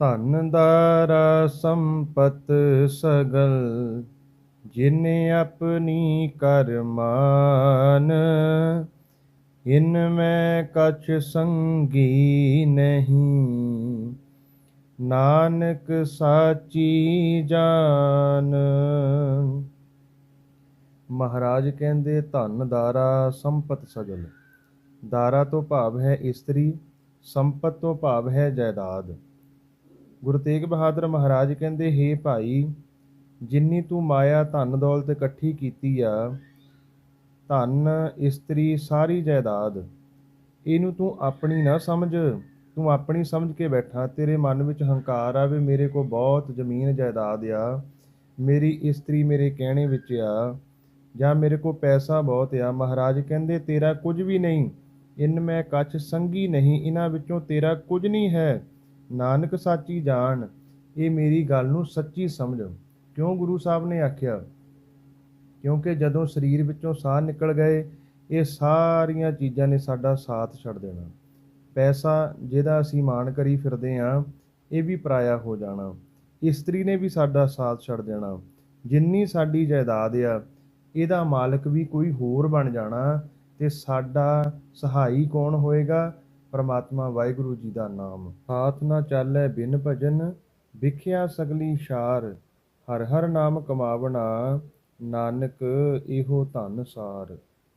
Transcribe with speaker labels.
Speaker 1: ਧਨ ਦਾਰਾ ਸੰਪਤ ਸਗਲ, ਜਿਨ ਆਪਣੀ ਕਰਮਾਨ ਇਨ ਮੈਂ ਕਛ ਸੰਗੀ ਨਹੀਂ, ਨਾਨਕ ਸਾਚੀ ਜਾਨ। ਮਹਾਰਾਜ ਕਹਿੰਦੇ, ਧਨ ਦਾਰਾ ਸੰਪਤ ਸਗਲ ਦਾਰਾ ਤੋਂ ਭਾਵ ਹੈ ਇਸਤਰੀ, ਸੰਪਤ ਤੋਂ ਭਾਵ ਹੈ ਜਾਇਦਾਦ। ਗੁਰੂ ਤੇਗ ਬਹਾਦਰ ਮਹਾਰਾਜ ਕਹਿੰਦੇ, ਹੇ ਭਾਈ, ਜਿੰਨੀ ਤੂੰ ਮਾਇਆ ਧਨ ਦੌਲਤ ਇਕੱਠੀ ਕੀਤੀ ਆ, ਧਨ, ਇਸਤਰੀ, ਸਾਰੀ ਜਾਇਦਾਦ, ਇਹਨੂੰ ਤੂੰ ਆਪਣੀ ਨਾ ਸਮਝ। ਤੂੰ ਆਪਣੀ ਸਮਝ ਕੇ ਬੈਠਾ। ਤੇਰੇ ਮਨ ਵਿੱਚ ਹੰਕਾਰ ਆ ਵੀ ਮੇਰੇ ਕੋਲ ਬਹੁਤ ਜ਼ਮੀਨ ਜਾਇਦਾਦ ਆ। ਮੇਰੀ ਇਸਤਰੀ ਮੇਰੇ ਕਹਿਣੇ ਵਿੱਚ ਆ, ਜਾਂ ਮੇਰੇ ਕੋਲ ਪੈਸਾ ਬਹੁਤ ਆ। ਮਹਾਰਾਜ ਕਹਿੰਦੇ, ਤੇਰਾ ਕੁਝ ਵੀ ਨਹੀਂ। ਇਨ ਮੈਂ ਕੱਛ ਸੰਗੀ ਨਹੀਂ। ਇਹਨਾਂ ਵਿੱਚੋਂ ਤੇਰਾ ਕੁਝ ਨਹੀਂ ਹੈ। ਨਾਨਕ ਸਾਚੀ ਜਾਣ, ਇਹ ਮੇਰੀ ਗੱਲ ਨੂੰ ਸੱਚੀ ਸਮਝ। ਕਿਉਂ ਗੁਰੂ ਸਾਹਿਬ ਨੇ ਆਖਿਆ? ਕਿਉਂਕਿ ਜਦੋਂ ਸਰੀਰ ਵਿੱਚੋਂ ਸਾਹ ਨਿਕਲ ਗਏ, ਇਹ ਸਾਰੀਆਂ ਚੀਜ਼ਾਂ ਨੇ ਸਾਡਾ ਸਾਥ ਛੱਡ ਦੇਣਾ। ਪੈਸਾ ਜਿਹਦਾ ਅਸੀਂ ਮਾਣ ਕਰੀ ਫਿਰਦੇ ਆਂ, ਇਹ ਵੀ ਪਰਾਇਆ ਹੋ ਜਾਣਾ। ਇਸਤਰੀ ਨੇ ਵੀ ਸਾਡਾ ਸਾਥ ਛੱਡ ਦੇਣਾ। ਜਿੰਨੀ ਸਾਡੀ ਜਾਇਦਾਦ ਆ, ਇਹਦਾ ਮਾਲਕ ਵੀ ਕੋਈ ਹੋਰ ਬਣ ਜਾਣਾ ਤੇ ਸਾਡਾ ਸਹਾਈ ਕੌਣ ਹੋਏਗਾ? ਪਰਮਾਤਮਾ ਵਾਹਿਗੁਰੂ ਜੀ ਦਾ ਨਾਮ। ਹਾਥ ਨਾ ਚੱਲੈ ਬਿਨ ਭਜਨ, ਵਿਖਿਆ ਸਗਲੀ ਸ਼ਾਰ ਹਰ ਹਰ ਨਾਮ ਕਮਾਵਣਾ, ਨਾਨਕ ਇਹੋ ਧਨ ਸਾਰ।